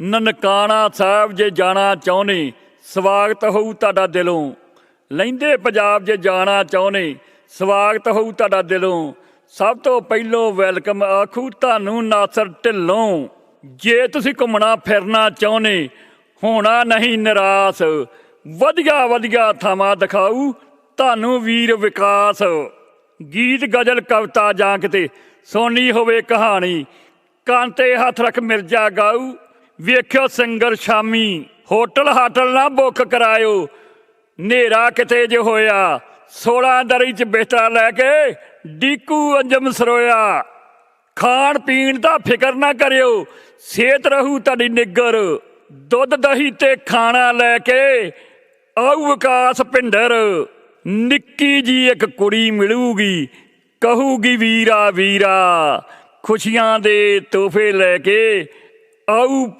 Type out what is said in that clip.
ਨਨਕਾਣਾ ਸਾਹਿਬ ਜੇ ਜਾਣਾ ਚਾਹੁੰਦੇ ਸਵਾਗਤ ਹੋਊ ਤੁਹਾਡਾ ਦਿਲੋਂ। ਲੈਂਦੇ ਪੰਜਾਬ ਜੇ ਜਾਣਾ ਚਾਹੁੰਦੇ ਸਵਾਗਤ ਹੋਊ ਤੁਹਾਡਾ ਦਿਲੋਂ। ਸਭ ਤੋਂ ਪਹਿਲੋਂ ਵੈਲਕਮ ਆਖੂ ਤੁਹਾਨੂੰ ਨਾਸਰ ਢਿੱਲੋਂ। ਜੇ ਤੁਸੀਂ ਘੁੰਮਣਾ ਫਿਰਨਾ ਚਾਹੁੰਦੇ ਹੋਣਾ ਨਹੀਂ ਨਿਰਾਸ਼। ਵਧੀਆ ਵਧੀਆ ਥਾਵਾਂ ਦਿਖਾਊ, ਤੁਹਾਨੂੰ ਵੀਰ ਵਿਕਾਸ। ਗੀਤ, ਗਜ਼ਲ, ਕਵਿਤਾ ਜਾਂ ਕਿਤੇ ਸੋਨੀ ਹੋਵੇ ਕਹਾਣੀ ਕਾਂਤੇ ਹੱਥ ਰੱਖ ਮਿਰਜਾ ਗਾਊ। ਵੇਖਿਓ ਸਿੰਗਰ ਸ਼ਾਮੀ, ਹੋਟਲ ਹਾਟਲ ਨਾ ਬੁੱਕ ਕਰਾਇਓ। ਨੇਰਾ ਕਿਤੇ ਜੇ ਹੋਇਆ 16 ਦਰੀ ਚ ਬਿਸਤਰਾ ਲੈ ਕੇ ਡੀਕੂ ਅੰਜਮ ਸਰੋਇਆ। ਖਾਣ ਪੀਣ ਦਾ ਫਿਕਰ ਨਾ ਕਰਿਓ, ਸਿਹਤ ਰਹੂ ਤੁਹਾਡੀ ਨਿੱਗਰ। ਦੁੱਧ, ਦਹੀਂ ਤੇ ਖਾਣਾ ਲੈ ਕੇ ਆਊ ਵਿਕਾਸ ਭਿੰਡਰ। ਨਿੱਕੀ ਜੀ ਇੱਕ ਕੁੜੀ ਮਿਲੂਗੀ, ਕਹੂਗੀ ਵੀਰਾ ਵੀਰਾ, ਖੁਸ਼ੀਆਂ ਦੇ ਤੋਹਫੇ ਲੈ ਕੇ open.